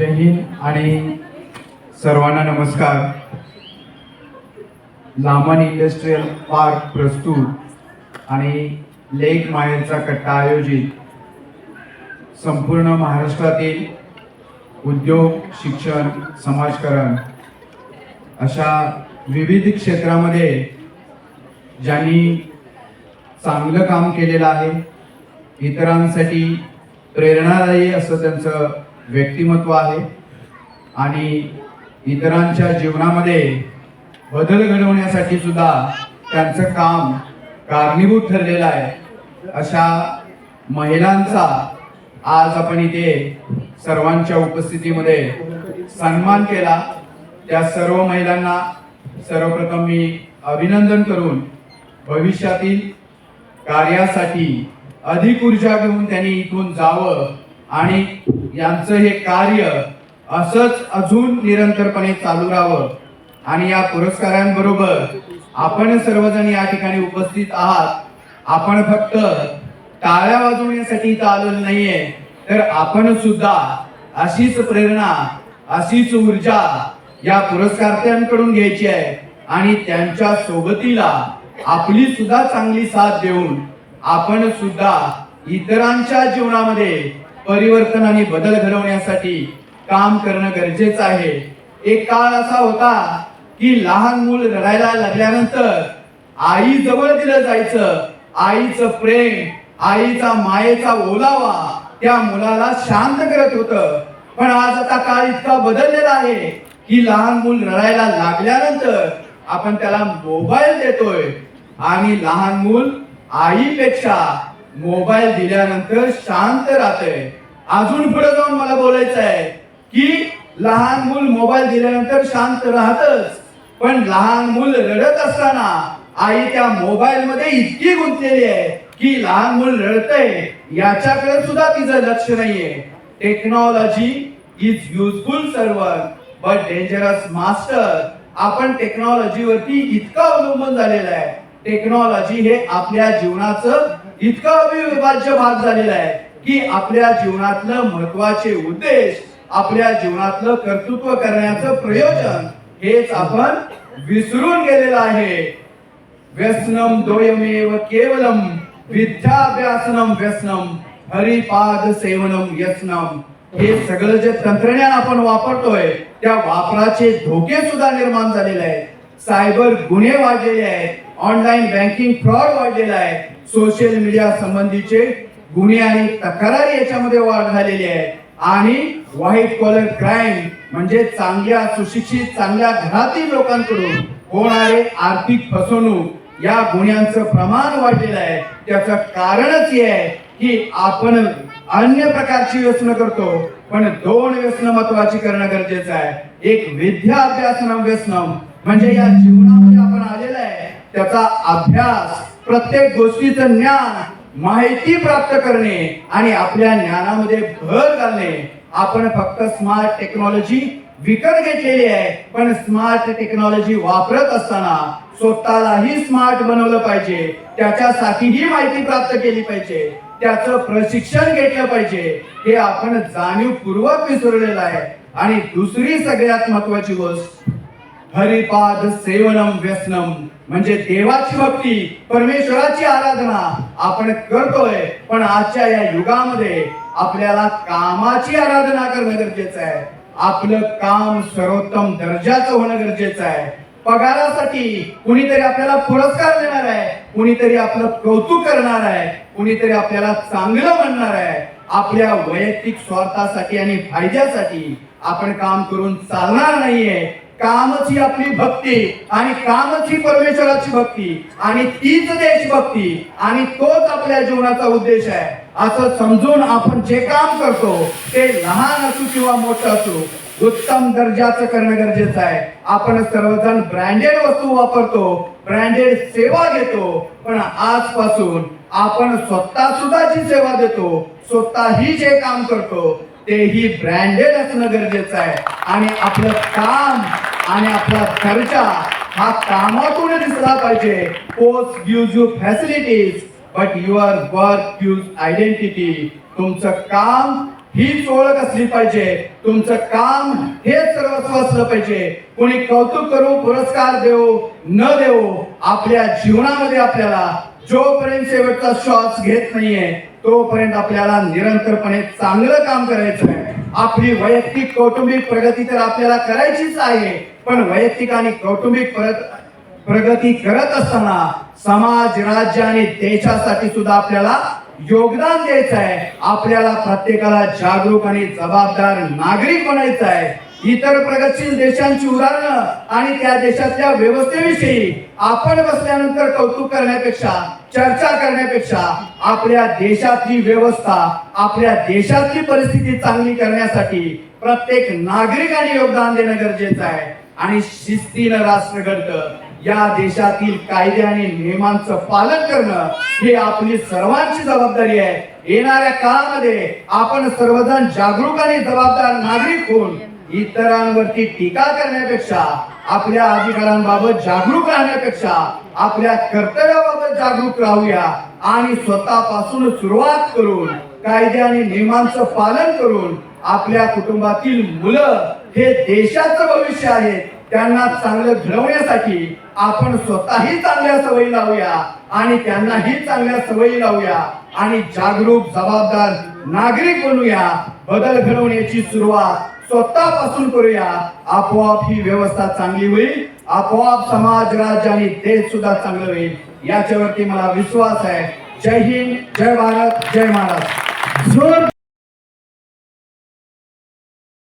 जय हिंद आणि सर्वांना नमस्कार. लामण इंडस्ट्रीयल पार्क प्रस्तुत आणि लेक माहेरचा कट्टा आयोजित संपूर्ण महाराष्ट्रातील उद्योग शिक्षण समाजकारण अशा विविध क्षेत्रामध्ये ज्यांनी चांगलं काम केलेलं आहे इतरांसाठी प्रेरणादायी असं त्यांचं व्यक्तिमत्व आहे. आणि इतरांच्या जीवनामध्ये बदल घडवण्यासाठी सुद्धा त्यांचं काम कारणीभूत ठरलेलं आहे. अशा महिलांचा आज आपण इथे सर्वांच्या उपस्थितीमध्ये सन्मान केला. त्या सर्व महिलांना सर्वप्रथम मी अभिनंदन करून भविष्यातील कार्यासाठी अधिक ऊर्जा घेऊन त्यांनी इथून जावं आणि यांचं हे कार्य असंच अजून निरंतरपणे चालू राहावं. आणि या पुरस्कारांबरोबर आपण सर्वजण या ठिकाणी उपस्थित आहात. आपण फक्त टाळ्या वाजवण्यासाठी इथं आलेलो नाहीये. तर आपण सुद्धा अशीच प्रेरणा अशीच ऊर्जा या पुरस्कारत्यांकडून घ्यायची आहे. आणि त्यांच्या सोबतीला आपली सुद्धा चांगली साथ देऊन आपण सुद्धा इतरांच्या जीवनामध्ये परिवर्तन आणि बदल घडवण्यासाठी काम करणं गरजेचं आहे. एक काळ असा होता की लहान मूल रडायला लागल्यानंतर आई जवळ दिलं जायचं. आईचं प्रेम आईचा मायेचा ओलावा त्या मुलाला शांत करत होतं. पण आज आता काळ इतका बदललेला आहे की लहान मूल रडायला लागल्यानंतर आपण त्याला मोबाईल देतोय. आणि लहान मूल आईपेक्षा मोबाईल दिल्यानंतर शांत राहतोय. अजून पुढे जाऊन मला बोलायचं आहे की लहान मूल मोबाईल दिल्यानंतर शांत राहतच. पण लहान मूल रडत असताना आई त्या मोबाईल मध्ये इतकी गुंतलेली आहे की लहान मूल रडतय याच्याकडे सुद्धा तिचं लक्ष नाहीये. Technology is useful server but dangerous master आपण टेक्नॉलॉजीवरती इतका अवलंबून झालेला आहे. टेक्नॉलॉजी हे आपल्या जीवनाचं इतकं अविभाज्य भाग झालेला आहे की आपल्या जीवनातलं महत्त्वाचे उद्देश आपल्या जीवनातलं कर्तृत्व करण्याचं प्रयोजन हेच आपण विसरून गेलेलं आहे. व्यसनम दोयमेव केवलम विद्याभ्यासनम व्यसनम हरिपाद सेवनम व्यसनम हे सगळं जे तंत्रज्ञान आपण वापरतोय त्या वापराचे धोके सुद्धा निर्माण झालेले आहेत. सायबर गुन्हे वाढलेले आहेत. ऑनलाईन बँकिंग फ्रॉड वाढलेला आहे. सोशल मीडिया संबंधीचे गुन्हे आणि तक्रारी याच्यामध्ये वाढ झालेली आहे. आणि व्हाईट कॉलर क्राईम म्हणजे चांगल्या सुशिक्षित चांगल्या घरातील लोकांकडून होणारे आर्थिक फसवणूक या गुन्ह्यांचं प्रमाण वाढलेलं आहे. त्याचं कारणच हे आहे की आपण अन्य प्रकारची व्यसन करतो पण दोन व्यसन महत्वाची करणं गरजेचं आहे. एक विद्या अभ्यासनम व्यसनम म्हणजे या जीवनामध्ये आपण आलेलं आहे. त्याचा अभ्यास प्रत्येक गोष्टीचं ज्ञान माहिती प्राप्त करणे आणि आपल्या ज्ञानामध्ये भर घालणे. आपण फक्त स्मार्ट टेक्नॉलॉजी विकत घेतलेली आहे पण स्मार्ट टेक्नॉलॉजी वापरत असताना स्वतःलाही स्मार्ट बनवलं पाहिजे. त्याच्यासाठीही माहिती प्राप्त केली पाहिजे. त्याचं प्रशिक्षण घेतलं पाहिजे. हे आपण जाणीवपूर्वक विसरलेलं आहे. आणि दुसरी सगळ्यात महत्वाची गोष्ट हरिपाद सेवनम व्यसनम. म्हणजे देवाची भक्ती परमेश्वराची आराधना आपण करतोय. पण आजच्या या युगामध्ये आपल्याला कामाची आराधना करणं गरजेचं आहे. आपलं काम सर्वोत्तम दर्जाचं होणं गरजेचं आहे. पगारासाठी कुणीतरी आपल्याला पुरस्कार देणार आहे. कुणीतरी आपलं कौतुक करणार आहे. कुणीतरी आपल्याला चांगलं म्हणणार आहे. आपल्या वैयक्तिक स्वार्थासाठी आणि फायद्यासाठी आपण काम करून चालणार नाहीये. कामची आपली भक्ती आणि कामची परमेश्वराची भक्ती आणि तीच देशभक्ती आणि तोच आपल्या जीवनाचा उद्देश आहे. असं समजून आपण जे काम करतो ते लहान असू किंवा मोठं असू उत्तम दर्जाचं करणं गरजेचं आहे. आपण सर्वजण ब्रँडेड वस्तू वापरतो ब्रँडेड सेवा घेतो पण आजपासून आपण स्वतः सुद्धा जी सेवा देतो स्वतःही जे काम करतो तेही ब्रँडेड असणं गरजेचं आहे. आणि आपलं काम आणि आपला खर्चा हा कामातून दिसला पाहिजे. Post give you facilities but your work give identity तुमचं काम हीच ओळख असली पाहिजे. तुमचं काम हेच सर्वस्व असलं पाहिजे. कोणी कौतुक करू पुरस्कार देऊ न देऊ आपल्या जीवनामध्ये आपल्याला जोपर्यंत शेवटचा श्वास घेत नाहीये तोपर्यंत आपल्याला निरंतरपणे चांगलं काम करायचं आहे. आपली वैयक्तिक कौटुंबिक प्रगती तर आपल्याला करायचीच आहे पण वैयक्तिक आणि कौटुंबिक प्रगती करत असताना समाज राज्य आणि देशासाठी सुद्धा आपल्याला योगदान द्यायचं आहे. आपल्याला प्रत्येकाला जागरूक आणि जबाबदार नागरिक बनायचं आहे. इतर प्रगतशील देशांची उदाहरणं आणि त्या देशातल्या व्यवस्थेविषयी आपण बसल्यानंतर कौतुक करण्यापेक्षा चर्चा करण्यापेक्षा आपल्या देशातली व्यवस्था आपल्या देशातली परिस्थिती चांगली करण्यासाठी प्रत्येक नागरिकाने योगदान देणं गरजेचं आहे. आणि शिस्तीनं राष्ट्र घडतं या देशातील कायदे आणि नियमांचं पालन करणं हे आपली सर्वांची जबाबदारी आहे. येणाऱ्या काळामध्ये आपण सर्वजण जागरूक आणि जबाबदार नागरिक होऊन इतरांवरती टीका करण्यापेक्षा आपल्या अधिकारांबाबत जागरूक राहण्यापेक्षा आपल्या कर्तव्याबाबत जागरूक राहूया आणि स्वतःपासून सुरुवात करून कायदे आणि नियमांचं पालन करून आपल्या कुटुंबातील मुलं हे देशाचं भविष्य आहे त्यांना चांगलं घडवण्यासाठी आपण स्वतःही चांगल्या सवयी लावूया आणि त्यांनाही चांगल्या सवयी लावूया आणि जागरूक जबाबदार नागरिक बनूया बदल घडवण्याची सुरुवात स्वतःपासून करूया. आपोआप ही व्यवस्था चांगली होईल. आपोआप समाज राज्य आणि देश सुद्धा चांगलं होईल. याच्यावरती मला विश्वास आहे. जय हिंद जय भारत जय महाराष्ट्र.